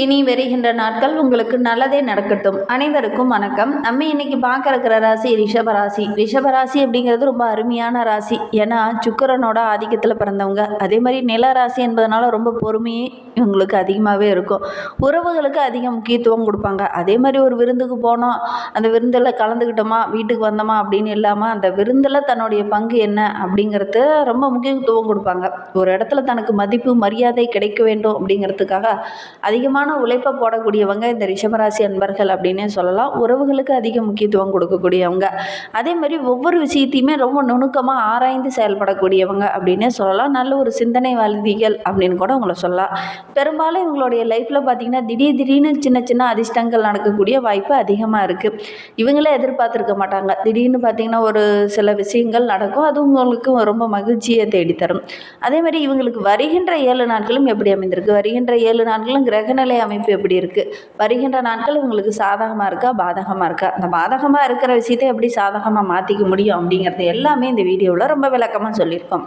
இனி வருகின்ற நாட்கள் உங்களுக்கு நல்லதே நடக்கட்டும். அனைவருக்கும் வணக்கம். நம்ம இன்னைக்கு பார்க்க இருக்கிற ராசி ரிஷபராசி ரிஷபராசி அப்படிங்கிறது ரொம்ப அருமையான ராசி. ஏன்னா சுக்கரனோட ஆதிக்கத்தில் பிறந்தவங்க. அதே மாதிரி நில ராசி என்பதனால ரொம்ப பொறுமையே இவங்களுக்கு அதிகமாகவே இருக்கும். உறவுகளுக்கு அதிக முக்கியத்துவம் கொடுப்பாங்க. அதே மாதிரி ஒரு விருந்துக்கு போனோம் அந்த விருந்தில் கலந்துக்கிட்டோமா வீட்டுக்கு வந்தோமா அப்படின்னு இல்லாமல் அந்த விருந்தில் தன்னுடைய பங்கு என்ன அப்படிங்கிறது ரொம்ப முக்கியத்துவம் கொடுப்பாங்க. ஒரு இடத்துல தனக்கு மதிப்பு மரியாதை கிடைக்க வேண்டும் அப்படிங்கிறதுக்காக அதிகமாக அதிகமான உழைப்பை போடக்கூடியவங்க இந்த ரிஷபராசி அன்பர்கள் அப்படின்னே சொல்லலாம். உறவுகளுக்கு அதிக முக்கியத்துவம் கொடுக்கக்கூடியவங்க. அதே மாதிரி ஒவ்வொரு விஷயத்தையுமே ரொம்ப நுணுக்கமாக ஆராய்ந்து செயல்படக்கூடியவங்க அப்படின்னே சொல்லலாம். நல்ல ஒரு சிந்தனை வளதிகள் அப்படின்னு கூட உங்களை சொல்லலாம். பெரும்பாலும் இவங்களுடைய லைஃப்பில் பார்த்தீங்கன்னா திடீர் திடீர்னு சின்ன சின்ன அதிர்ஷ்டங்கள் நடக்கக்கூடிய வாய்ப்பு அதிகமாக இருக்குது இவங்களே எதிர்பார்த்துருக்க மாட்டாங்க. திடீர்னு பார்த்தீங்கன்னா ஒரு சில விஷயங்கள் நடக்கும். அது உங்களுக்கு ரொம்ப மகிழ்ச்சியை தேடித்தரும். அதே மாதிரி இவங்களுக்கு வருகின்ற ஏழு நாட்களும் எப்படி அமைந்திருக்கு? வருகின்ற ஏழு நாட்களும் கிரகநிலை அமைப்பு எப்படி இருக்குது வருகின்ற நாட்கள் உங்களுக்கு சாதகமாக இருக்கா பாதகமாக இருக்கா? அந்த பாதகமாக இருக்கிற விஷயத்தை எப்படி சாதகமாக மாற்றிக்க முடியும் அப்படிங்கிறது எல்லாமே இந்த வீடியோவில் ரொம்ப விளக்கமாக சொல்லியிருக்கோம்.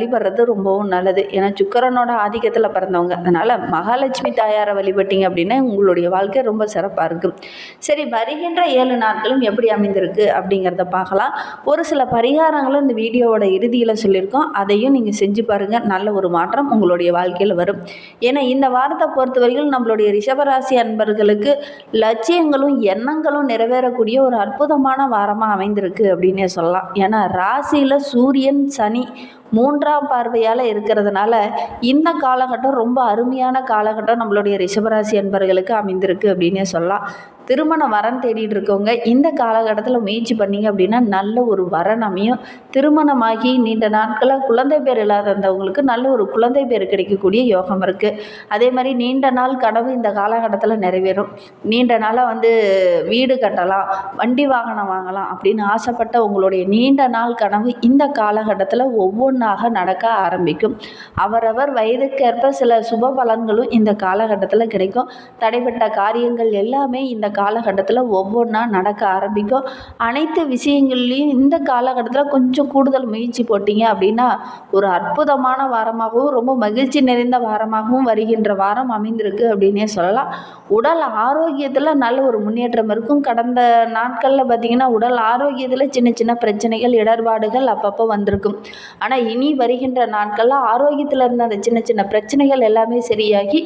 வழிபடுறது ரொம்பவும் நல்லது. ஏன்னா சுக்கரனோட ஆதிக்கத்தில் பிறந்தவங்க. அதனால் மகாலட்சுமி தாயாரை வழிபட்டீங்க அப்படின்னா உங்களுடைய வாழ்க்கை ரொம்ப சிறப்பாக இருக்கும். சரி வருகின்ற ஏழு நாட்களும் எப்படி அமைந்திருக்கு அப்படிங்கிறத பார்க்கலாம். ஒரு சில பரிகாரங்களும் இந்த வீடியோவோட இறுதியில் சொல்லியிருக்கோம். அதையும் நீங்கள் செஞ்சு பாருங்கள் நல்ல ஒரு மாற்றம் உங்களுடைய வாழ்க்கையில் வரும். ஏன்னா இந்த வாரத்தை பொறுத்த வரைக்கும் நம்மளுடைய ரிஷபராசி அன்பர்களுக்கு லட்சியங்களும் எண்ணங்களும் நிறைவேறக்கூடிய ஒரு அற்புதமான வாரமாக அமைந்திருக்கு அப்படின்னே சொல்லலாம். ஏன்னா ராசியில் சூரியன் சனி மூன்றாம் பார்வையால் இருக்கிறதுனால இந்த காலகட்டம் ரொம்ப அருமையான காலகட்டம் நம்மளுடைய ரிஷபராசி அன்பர்களுக்கு அமைந்திருக்கு அப்படின்னே சொல்லலாம். திருமண வரன் தேடிட்டு இருக்கவங்க இந்த காலகட்டத்தில் முயற்சி பண்ணீங்க அப்படின்னா நல்ல ஒரு வரன் அமையும். திருமணமாகி நீண்ட நாட்களாக குழந்தை பேர் இல்லாதவங்களுக்கு நல்ல ஒரு குழந்தை பேர் கிடைக்கக்கூடிய யோகம் இருக்குது அதே மாதிரி நீண்ட நாள் கனவு இந்த காலகட்டத்தில் நிறைவேறும். நீண்ட நாளாக வந்து வீடு கட்டலாம் வண்டி வாகனம் வாங்கலாம் அப்படின்னு ஆசைப்பட்ட உங்களுடைய நீண்ட நாள் கனவு இந்த காலகட்டத்தில் ஒவ்வொன்றாக நடக்க ஆரம்பிக்கும். அவரவர் வயதுக்கேற்ப சில சுப பலன்களும் இந்த காலகட்டத்தில் கிடைக்கும். தடைப்பட்ட காரியங்கள் எல்லாமே இந்த காலகட்டத்தில் ஒவ்வொன்றா நடக்க ஆரம்பிக்கும் அனைத்து விஷயங்கள்லையும் இந்த காலகட்டத்தில் கொஞ்சம் கூடுதல் முயற்சி போட்டீங்க அப்படின்னா ஒரு அற்புதமான வாரமாகவும் ரொம்ப மகிழ்ச்சி நிறைந்த வாரமாகவும் வருகின்ற வாரம் அமைந்திருக்கு அப்படின்னே சொல்லலாம். உடல் ஆரோக்கியத்தில் நல்ல ஒரு முன்னேற்றம் இருக்கும். கடந்த நாட்களில் பார்த்திங்கன்னா உடல் ஆரோக்கியத்தில் சின்ன சின்ன பிரச்சனைகள் இடர்பாடுகள் அப்பப்போ வந்திருக்கும். ஆனால் இனி வருகின்ற நாட்களில் ஆரோக்கியத்தில் இருந்த அந்த சின்ன சின்ன பிரச்சனைகள் எல்லாமே சரியாகி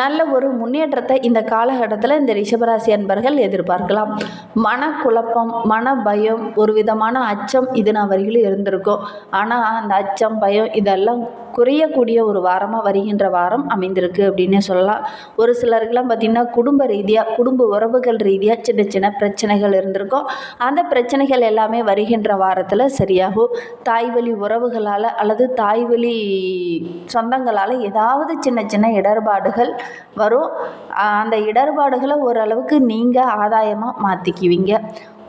நல்ல ஒரு முன்னேற்றத்தை இந்த காலகட்டத்தில் இந்த ரிஷபராசி அன்பர்கள் எதிர்பார்க்கலாம். மனக்குழப்பம் மன பயம் ஒரு விதமான அச்சம் இது நான் வரையிலும் இருந்திருக்கும். ஆனால் அந்த அச்சம் பயம் இதெல்லாம் குறையக்கூடிய ஒரு வாரமாக வருகின்ற வாரம் அமைந்திருக்கு அப்படின்னே சொல்லலாம். ஒரு சிலருக்கெல்லாம் பார்த்திங்கன்னா குடும்ப ரீதியாக குடும்ப உறவுகள் ரீதியாக சின்ன சின்ன பிரச்சனைகள் இருந்திருக்கும். அந்த பிரச்சனைகள் எல்லாமே வருகின்ற வாரத்தில் சரியாகும். தாய்வழி உறவுகளால் அல்லது தாய்வழி சொந்தங்களால் ஏதாவது சின்ன சின்ன இடர்பாடுகள் வரும். அந்த இடர்பாடுகளை ஓரளவுக்கு நீங்கள் ஆதாயமாக மாற்றிக்குவீங்க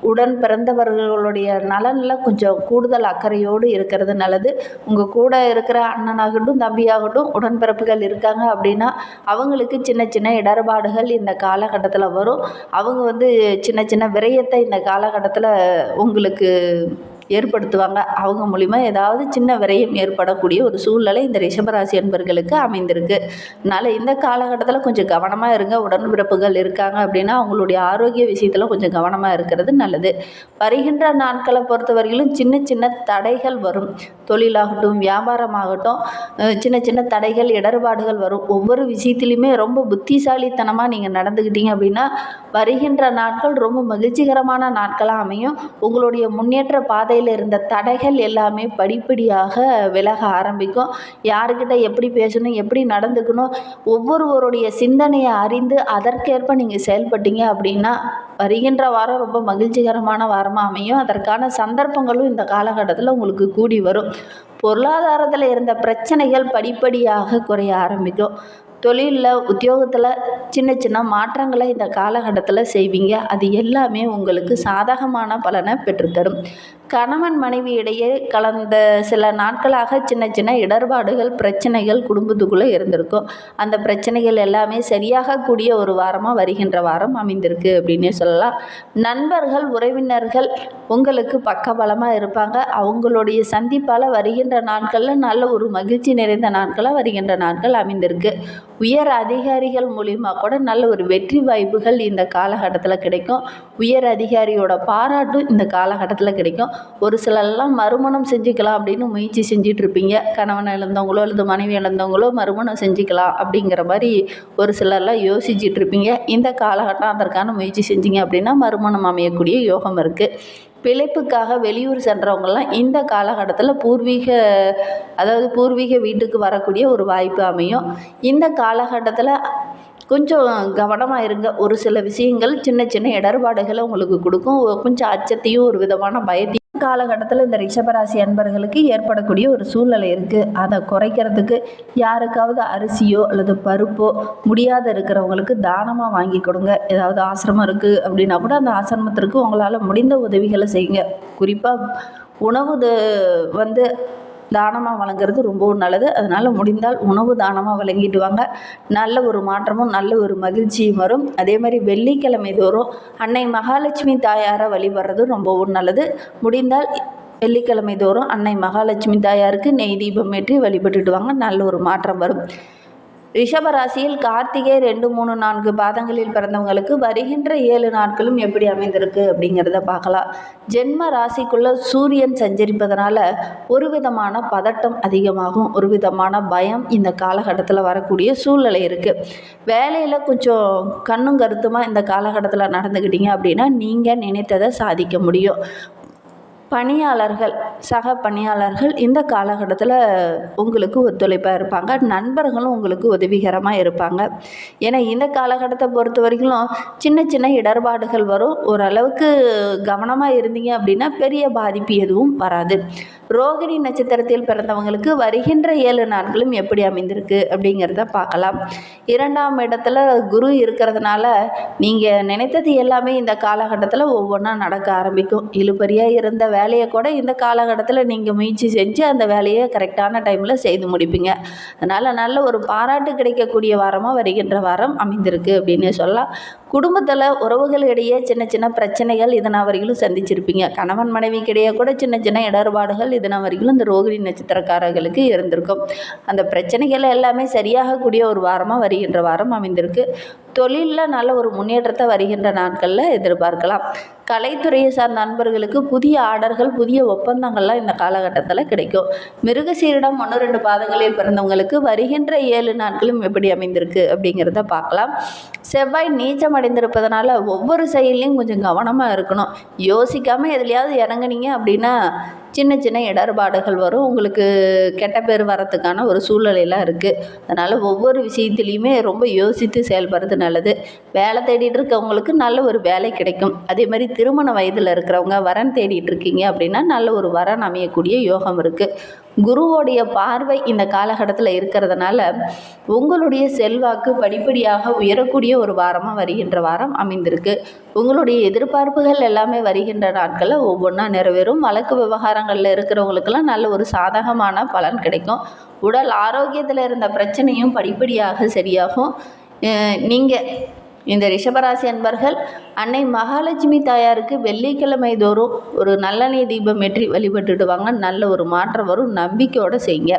உடன் பிறந்தவர்களுடைய நலனில் கொஞ்சம் கூடுதல் அக்கறையோடு இருக்கிறது நல்லது. உங்கள் கூட இருக்கிற அண்ணனாகட்டும் தம்பியாகட்டும் உடன்பிறப்புகள் இருக்காங்க அப்படின்னா அவங்களுக்கு சின்ன சின்ன இடர்பாடுகள் இந்த காலகட்டத்தில் வரும். அவங்க வந்து சின்ன சின்ன விரயத்தை இந்த காலகட்டத்தில் உங்களுக்கு ஏற்படுத்துவாங்க. அவங்க மூலிமா ஏதாவது சின்ன விரயம் ஏற்படக்கூடிய ஒரு சூழ்நிலை இந்த ரிஷபராசி என்பர்களுக்கு அமைந்திருக்கு. அதனால் இந்த காலகட்டத்தில் கொஞ்சம் கவனமாக இருங்க. உடன்பிறப்புகள் இருக்காங்க அப்படின்னா அவங்களுடைய ஆரோக்கிய விஷயத்தில் கொஞ்சம் கவனமாக இருக்கிறது நல்லது. வருகின்ற நாட்களை பொறுத்தவரையிலும் சின்ன சின்ன தடைகள் வரும். தொழிலாகட்டும் வியாபாரமாகட்டும் சின்ன சின்ன தடைகள் இடர்பாடுகள் வரும். ஒவ்வொரு விஷயத்துலையுமே ரொம்ப புத்திசாலித்தனமாக நீங்கள் நடந்துக்கிட்டீங்க அப்படின்னா வருகின்ற நாட்கள் ரொம்ப மகிழ்ச்சிகரமான நாட்களாக அமையும். உங்களுடைய முன்னேற்ற பாதை பாதையில் இருந்த தடைகள் எல்லாமே படிப்படியாக விலக ஆரம்பிக்கும். யாருக்கிட்ட எப்படி பேசணும் எப்படி நடந்துக்கணும் ஒவ்வொருவருடைய சிந்தனையை அறிந்து அதற்கேற்ப நீங்கள் செயல்பட்டீங்க அப்படின்னா வருகின்ற வாரம் ரொம்ப மகிழ்ச்சிகரமான வாரமாக அமையும். அதற்கான சந்தர்ப்பங்களும் இந்த காலகட்டத்தில் உங்களுக்கு கூடி வரும். பொருளாதாரத்தில் இருந்த பிரச்சனைகள் படிப்படியாக குறைய ஆரம்பிக்கும். தொழிலில் உத்தியோகத்தில் சின்ன சின்ன மாற்றங்களை இந்த காலகட்டத்தில் செய்வீங்க. அது எல்லாமே உங்களுக்கு சாதகமான பலனை பெற்றுத்தரும். கணவன் மனைவி இடையே கலந்த சில நாட்களாக சின்ன சின்ன இடர்பாடுகள் பிரச்சனைகள் குடும்பத்துக்குள்ளே இருந்திருக்கும். அந்த பிரச்சனைகள் எல்லாமே சரியாக கூடிய ஒரு வாரமாக வருகின்ற வாரம் அமைந்திருக்கு அப்படின்னே சொல்லலாம். நண்பர்கள் உறவினர்கள் உங்களுக்கு பக்கபலமாக இருப்பாங்க. அவங்களுடைய சந்திப்பால் வருகின்ற நாட்களில் நல்ல ஒரு மகிழ்ச்சி நிறைந்த நாட்களாக வருகின்ற நாட்கள் அமைந்திருக்கு. உயர் அதிகாரிகள் மூலிமா கூட நல்ல ஒரு வெற்றி வாய்ப்புகள் இந்த காலகட்டத்தில் கிடைக்கும். உயர் அதிகாரியோட பாராட்டும் இந்த காலகட்டத்தில் கிடைக்கும். ஒரு சிலர்லாம் மறுமணம் செஞ்சுக்கலாம் அப்படின்னு முயற்சி செஞ்சுட்டு இருப்பீங்க கணவன் இழந்தவங்களோ அல்லது மனைவி இழந்தவங்களோ மறுமணம் செஞ்சுக்கலாம் அப்படிங்கிற மாதிரி ஒரு சிலர்லாம் யோசிச்சுட்டு இருப்பீங்க இந்த காலகட்டம் அதற்கான முயற்சி செஞ்சீங்க அப்படின்னா மறுமணம் அமையக்கூடிய யோகம் இருக்குது பிழைப்புக்காக வெளியூர் சென்றவங்கெல்லாம் இந்த காலகட்டத்தில் பூர்வீக அதாவது பூர்வீக வீட்டுக்கு வரக்கூடிய ஒரு வாய்ப்பு அமையும். இந்த காலகட்டத்தில் கொஞ்சம் கவனமாக இருங்க. ஒரு சில விஷயங்கள் சின்ன சின்ன இடர்பாடுகளை உங்களுக்கு கொடுக்கும். கொஞ்சம் அச்சத்தையும் ஒரு விதமான பயத்தையும் காலகட்டத்தில் இந்த ரிஷபராசி அன்பர்களுக்கு ஏற்படக்கூடிய ஒரு சூழ்நிலை இருக்குது அதை குறைக்கிறதுக்கு யாருக்காவது அரிசியோ அல்லது பருப்போ முடியாத இருக்கிறவங்களுக்கு தானமாக வாங்கி கொடுங்க. ஏதாவது ஆசிரமம் இருக்குது அப்படின்னா கூட அந்த ஆசிரமத்திற்கு உங்களால் முடிந்த உதவிகளை செய்யுங்க. குறிப்பாக உணவு த- வந்து தானமாக வழங்குறது ரொம்பவும் நல்லது. அதனால் முடிந்தால் உணவு தானமாக வழங்கிட்டு வாங்க நல்ல ஒரு மாற்றமும் நல்ல ஒரு மகிழ்ச்சியும் வரும். அதே மாதிரி வெள்ளிக்கிழமை தோறும் அன்னை மகாலட்சுமி தாயாரை வழிபடுறது ரொம்பவும் நல்லது. முடிந்தால் வெள்ளிக்கிழமை தோறும் அன்னை மகாலட்சுமி தாயாருக்கு நெய் தீபம் ஏற்றி வழிபட்டுட்டு வாங்க. நல்ல ஒரு மாற்றம் வரும். ரிஷப ராசியில் கார்த்திகை ரெண்டு மூணு நான்கு பாதங்களில் பிறந்தவங்களுக்கு வருகின்ற ஏழு நாட்களும் எப்படி அமைந்திருக்கு அப்படிங்கிறத பார்க்கலாம். ஜென்ம ராசிக்குள்ள சூரியன் சஞ்சரிப்பதனால ஒரு விதமான பதட்டம் அதிகமாகும் ஒரு விதமான பயம் இந்த காலகட்டத்தில் வரக்கூடிய சூழ்நிலை இருக்குது வேலையில் கொஞ்சம் கண்ணும் கருத்துமாக இந்த காலகட்டத்தில் நடந்துக்கிட்டீங்க அப்படின்னா நீங்கள் நினைத்ததை சாதிக்க முடியும். பணியாளர்கள் சக பணியாளர்கள் இந்த காலகட்டத்தில் உங்களுக்கு ஒத்துழைப்பாக இருப்பாங்க. நண்பர்களும் உங்களுக்கு உதவிகரமாக இருப்பாங்க. ஏன்னா இந்த காலகட்டத்தை பொறுத்த வரைக்கும் சின்ன சின்ன இடர்பாடுகள் வரும். ஓரளவுக்கு கவனமாக இருந்தீங்க அப்படின்னா பெரிய பாதிப்பு எதுவும் வராது. ரோகிணி நட்சத்திரத்தில் பிறந்தவங்களுக்கு வருகின்ற ஏழு நாட்களும் எப்படி அமைந்திருக்கு அப்படிங்கிறத பார்க்கலாம். இரண்டாம் இடத்துல குரு இருக்கிறதுனால நீங்கள் நினைத்தது எல்லாமே இந்த காலகட்டத்தில் ஒவ்வொன்றா நடக்க ஆரம்பிக்கும். இழுபறியாக இருந்த வேலையை கூட இந்த காலகட்டத்தில் நீங்கள் முயற்சி செஞ்சு அந்த வேலையை கரெக்டான டைமில் செய்து முடிப்பீங்க. அதனால் நல்ல ஒரு பாராட்டு கிடைக்கக்கூடிய வாரமாக வருகின்ற வாரம் அமைந்திருக்கு அப்படின்னு சொல்லலாம். குடும்பத்தில் உறவுகளிடையே சின்ன சின்ன பிரச்சனைகள் இதனால் வரைக்கும் சந்திச்சிருப்பீங்க. கணவன் மனைவிக்கிடையே கூட சின்ன சின்ன இடர்பாடுகள் இதனால் வரைக்கும் இந்த ரோகிணி நட்சத்திரக்காரர்களுக்கு இருந்திருக்கும். அந்த பிரச்சனைகள் எல்லாமே சரியாகக்கூடிய ஒரு வாரமாக வருகின்ற வாரம் அமைந்திருக்கு. தொழிலில் நல்ல ஒரு முன்னேற்றத்தை வருகின்ற நாட்களில் எதிர்பார்க்கலாம். கலைத்துறையை சார்ந்த நண்பர்களுக்கு புதிய ஆர்டர்கள் புதிய ஒப்பந்தங்கள்லாம் இந்த காலகட்டத்தில் கிடைக்கும். மிருகசீரிடம் ஒன்று ரெண்டு பாதங்களில் பிறந்தவங்களுக்கு வருகின்ற ஏழு நாட்களும் எப்படி அமைந்திருக்கு அப்படிங்கிறத பார்க்கலாம். செவ்வாய் நீச்சம் அடைந்திருப்பதனால ஒவ்வொரு செயல்லையும் கொஞ்சம் கவனமாக இருக்கணும். யோசிக்காமல் எதுலையாவது இறங்குனீங்க அப்படின்னா சின்ன சின்ன இடர்பாடுகள் வரும். உங்களுக்கு கெட்ட பேர் வரத்துக்கான ஒரு சூழ்நிலையெல்லாம் இருக்குது அதனால் ஒவ்வொரு விஷயத்துலையுமே ரொம்ப யோசித்து செயல்படுறது நல்லது. வேலை தேடிட்டு இருக்கவங்களுக்கு நல்ல ஒரு வேலை கிடைக்கும். அதே மாதிரி திருமண வயதில் இருக்கிறவங்க வரன் தேடிட்டு இருக்கீங்க அப்படின்னா நல்ல ஒரு வரன் அமையக்கூடிய யோகம் இருக்குது குருவோடைய பார்வை இந்த காலகட்டத்தில் இருக்கிறதுனால உங்களுடைய செல்வாக்கு படிப்படியாக உயரக்கூடிய ஒரு வாரமாக வருகின்ற வாரம் அமைந்திருக்கு. உங்களுடைய எதிர்பார்ப்புகள் எல்லாமே வருகின்ற நாட்களில் ஒவ்வொன்றா நிறைவேறும். வழக்கு விவகாரங்களில் இருக்கிறவங்களுக்கெல்லாம் நல்ல ஒரு சாதகமான பலன் கிடைக்கும். உடல் ஆரோக்கியத்தில் இருந்த பிரச்சனையும் படிப்படியாக சரியாகும். நீங்கள் இந்த ரிஷபராசி அன்பர்கள் அன்னை மகாலட்சுமி தாயாருக்கு வெள்ளிக்கிழமை தோறும் ஒரு நல்லெண்ணெய் தீபம் ஏற்றி வழிபட்டுட்டு வாங்க நல்ல ஒரு மாற்றம் வரும். நம்பிக்கையோடு செய்யுங்க.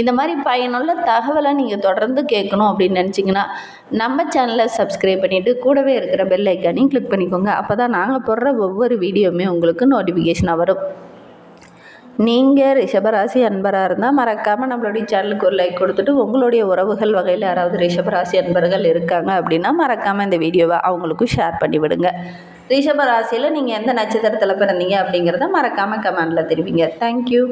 இந்த மாதிரி பயனுள்ள தகவலை நீங்கள் தொடர்ந்து கேட்கணும் அப்படின்னு நினச்சிங்கன்னா நம்ம சேனலை சப்ஸ்கிரைப் பண்ணிவிட்டு கூடவே இருக்கிற பெல் ஐக்கானையும் கிளிக் பண்ணிக்கோங்க. அப்போ தான் நாங்கள் போடுற ஒவ்வொரு வீடியோவுமே உங்களுக்கு நோட்டிஃபிகேஷனாக வரும். நீங்கள் ரிஷபராசி அன்பராக இருந்தால் மறக்காமல் நம்மளுடைய சேனலுக்கு ஒரு லைக் கொடுத்துட்டு உங்களுடைய உறவுகள் வகையில் யாராவது ரிஷபராசி அன்பர்கள் இருக்காங்க அப்படின்னா மறக்காமல் இந்த வீடியோவை அவங்களுக்கும் ஷேர் பண்ணி விடுங்க ரிஷபராசியில் நீங்கள் எந்த நட்சத்திரத்தில் பிறந்தீங்க அப்படிங்கிறத மறக்காமல் கமெண்டில் தெரிவிங்க. தேங்க்யூ